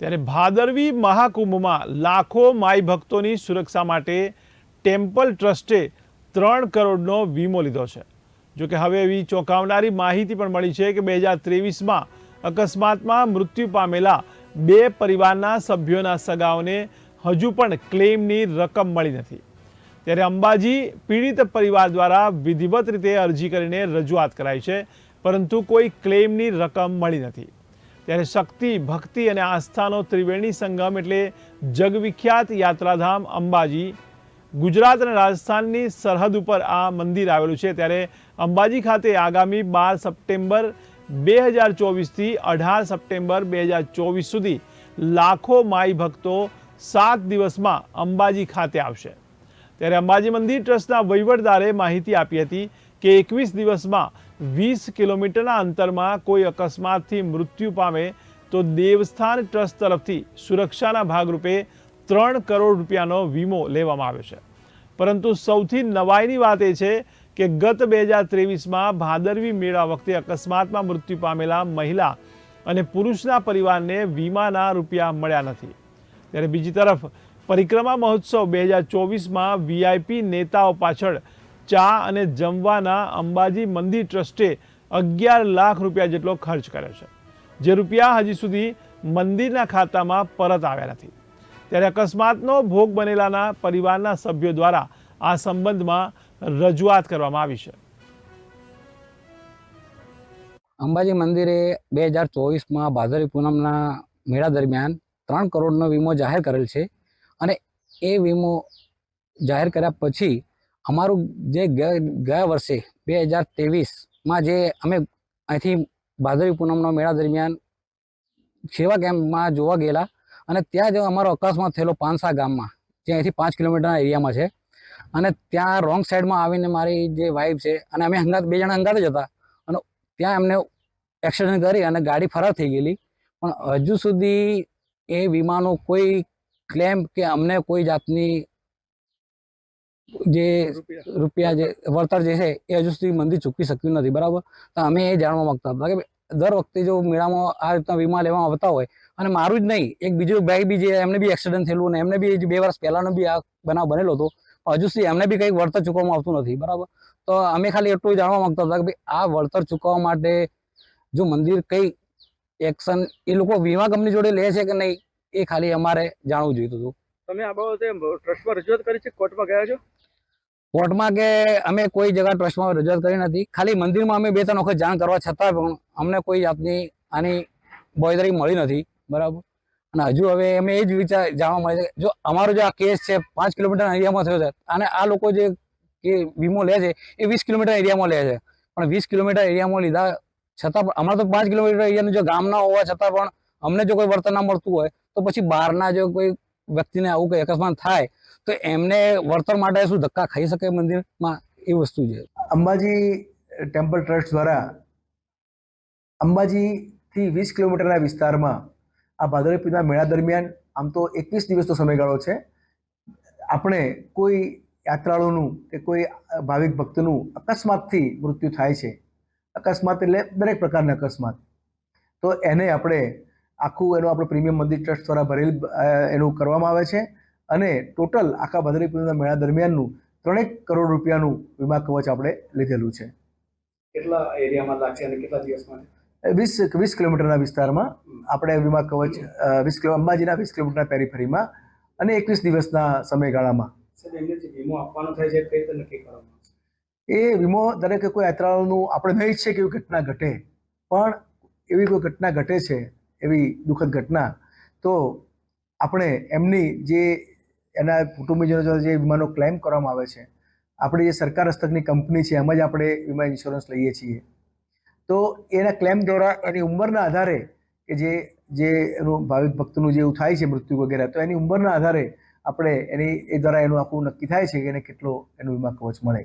ત્યારે ભાદરવી મહાકુંભમાં લાખો માઈ ભક્તોની સુરક્ષા માટે ટેમ્પલ ટ્રસ્ટે ત્રણ કરોડનો વીમો લીધો છે. જોકે હવે એવી ચોંકાવનારી માહિતી પણ મળી છે કે બે હજાર ત્રેવીસમાં અકસ્માતમાં મૃત્યુ પામેલા બે પરિવારના સભ્યોના સગાઓને હજુ પણ ક્લેમની રકમ મળી નથી. ત્યારે અંબાજી પીડિત પરિવાર દ્વારા વિધિવત રીતે અરજી કરીને રજૂઆત કરાઈ છે, પરંતુ કોઈ ક્લેમની રકમ મળી નથી. ત્યારે શક્તિ, ભક્તિ અને આસ્થાનો ત્રિવેણી સંગમ એટલે જગવિખ્યાત યાત્રાધામ અંબાજી. ગુજરાત અને રાજસ્થાનની સરહદ ઉપર આ મંદિર આવેલું છે. ત્યારે અંબાજી ખાતે આગામી બાર સપ્ટેમ્બર બે હજાર ચોવીસથી અઢાર સપ્ટેમ્બર બે હજાર ચોવીસ સુધી લાખો માઈ ભક્તો સાત દિવસમાં અંબાજી ખાતે આવશે. ત્યારે અંબાજી મંદિર ટ્રસ્ટના વહીવટદારે માહિતી આપી હતી કે એકવીસ દિવસમાં વીસ કિલોમીટરના અંતરમાં કોઈ અકસ્માતથી મૃત્યુ પામે તો દેવસ્થાન ટ્રસ્ટ તરફથી સુરક્ષાના ભાગરૂપે ત્રણ કરોડ રૂપિયાનો વીમો લેવામાં આવ્યો છે. પરંતુ સૌથી નવાઈની વાત એ છે કે ગત બે હજાર ત્રેવીસમાં ભાદરવી મેળા વખતે અકસ્માતમાં મૃત્યુ પામેલા મહિલા અને પુરુષના પરિવારને વીમાના રૂપિયા મળ્યા નથી. ત્યારે બીજી તરફ પરિક્રમા મહોત્સવ બે હજાર ચોવીસમાં વીઆઈપી નેતાઓ પાછળ ચા અને જમવાના અંબાજી મંદિર ટ્રસ્ટે અગિયાર લાખ રૂપિયા જેટલો ખર્ચ કર્યો છે. જે રૂપિયા હજી સુધી મંદિરના ખાતામાં પરત આવ્યા નથી. ત્યારે અકસ્માતનો ભોગ બનેલાના પરિવારના સભ્યો દ્વારા આ સંબંધમાં રજૂઆત કરવામાં આવી છે. અંબાજી મંદિરે બે હજાર ચોવીસમાં ભાદરવી પૂનમના મેળા દરમિયાન ત્રણ કરોડનો વીમો જાહેર કરેલ છે અને એ વીમો જાહેર કર્યા પછી અમારું જે ગયા વર્ષે બે હજાર ત્રેવીસમાં જે અમે અહીંથી ભાદરવી પૂનમનો મેળા દરમિયાન સેવા કેમ્પમાં જોવા ગયેલા અને ત્યાં જ અમારો અકસ્માત થયેલો પાનસા ગામમાં, જે અહીંથી પાંચ કિલોમીટરના એરિયામાં છે. અને ત્યાં રોંગ સાઈડમાં આવીને મારી જે વાઈફ છે અને અમે હંગાત, બે જણા હંગાત જ હતા. અને ત્યાં એમને એક્સિડન્ટ કરી અને ગાડી ફરાર થઈ ગયેલી. પણ હજુ સુધી એ વીમાનો કોઈ ક્લેમ કે અમને કોઈ જાતની જે રૂપિયા. જે વળતર જે છે એ હજુ સુધી મંદિર ચૂકવી શક્યું નથી બરાબર? તો અમે એ જાણવા માંગતા હતા કે દર વખતે જો મેળામાં આ રીતના વીમા લેવામાં આવતા હોય અને મારું જ નહીં એક બીજું ભાઈ બી જે એમને બી એક્સિડન્ટ થયેલું અને એમને બી બે વર્ષ પહેલાનો બી આ બનાવ બનેલો હતો હજુ સુધી એમને બી કંઈક વળતર ચૂકવવામાં આવતું નથી બરાબર? તો અમે ખાલી એટલું જાણવા માંગતા હતા કે ભાઈ આ વળતર ચૂકવવા માટે જો મંદિર કઈ એક્શન એ લોકો વીમા કંપની જોડે લે છે કે નહીં એ ખાલી અમારે જાણવું જોઈતું હતું. તમે આ બાબતે ટ્રસ્ટમાં રજૂઆત કરી છે? કોર્ટમાં ગયા છો? કોર્ટમાં કે અમે કોઈ જગ્યા ટ્રસ્ટમાં રજૂઆત કરી નથી. ખાલી મંદિરમાં અમે બે ત્રણ વખત જાણ કરવા છતાં પણ અમને કોઈ જાતની આની બોયદરી મળી નથી. બરાબર? અને હજુ હવે અમે એ જ વિચાર જાણવા મળે છે. જો અમારો જે આ કેસ છે, પાંચ કિલોમીટર એરિયામાં થયો છે, અને આ લોકો જે કે વીમો લે છે, એ વીસ કિલોમીટર એરિયામાં લે છે. પણ વીસ કિલોમીટર એરિયામાં લીધા છતાં પણ અમારે તો પાંચ કિલોમીટર એરિયાનું જો ગામના હોવા છતાં પણ અમને જો કોઈ વર્તન ના મળતું હોય, તો પછી બહારના જો કોઈ વ્યક્તિને આવું કંઈ અકસ્માત થાય, તો એમને વળતર માટે શું ધક્કા ખાઈ શકે મંદિરમાં? એ વસ્તુ છે. અંબાજી ટેમ્પલ ટ્રસ્ટ દ્વારા અંબાજીથી વીસ કિલોમીટરના વિસ્તારમાં આ ભાદરવી મેળા દરમિયાન આમ તો એકવીસ દિવસનો સમયગાળો છે. આપણે કોઈ યાત્રાળુનું કે કોઈ ભાવિક ભક્તનું અકસ્માતથી મૃત્યુ થાય છે. અકસ્માત એટલે દરેક પ્રકારના અકસ્માત. તો એને આપણે આખું એનું આપણે પ્રીમિયમ મંદિર ટ્રસ્ટ દ્વારા ભરેલ એનું કરવામાં આવે છે. અને ટોટલ આખા ભાદરવી પૂનમના મેળા દરમિયાનનું ત્રણેક કરોડ રૂપિયાનું વીમા કવચ આપણે લીધેલું છે. કેટલા એરિયામાં લાગશે અને કેટલા દિવસમાં? વીસ વીસ કિલોમીટરના વિસ્તારમાં આપણે વીમા કવચ વીસ કિલો અંબાજીના વીસ કિલોમીટરના પેરીફરીમાં અને એકવીસ દિવસના સમયગાળામાં. વીમો આપવાનો થાય છે કઈ રીતે નક્કી કરવામાં એ વીમો દરેક કોઈ યાત્રાળુનું આપણે નહીં ઈચ્છીએ કે એવી ઘટના ઘટે. પણ એવી કોઈ ઘટના ઘટે છે એવી દુઃખદ ઘટના. તો આપણે એમની જે એના કુટુંબીજનો જે વીમાનો ક્લેમ કરવામાં આવે છે, આપણી જે સરકાર હસ્તકની કંપની છે, એમાં જ આપણે વીમા ઇન્સ્યોરન્સ લઈએ છીએ. તો એના ક્લેમ દ્વારા એની ઉંમરના આધારે કે જે જે એનું ભાવિક ભક્તનું જે એવું થાય છે, મૃત્યુ વગેરે, તો એની ઉંમરના આધારે આપણે એની, એ દ્વારા એનું આખું નક્કી થાય છે કે એને કેટલો એનું વીમા કવચ મળે.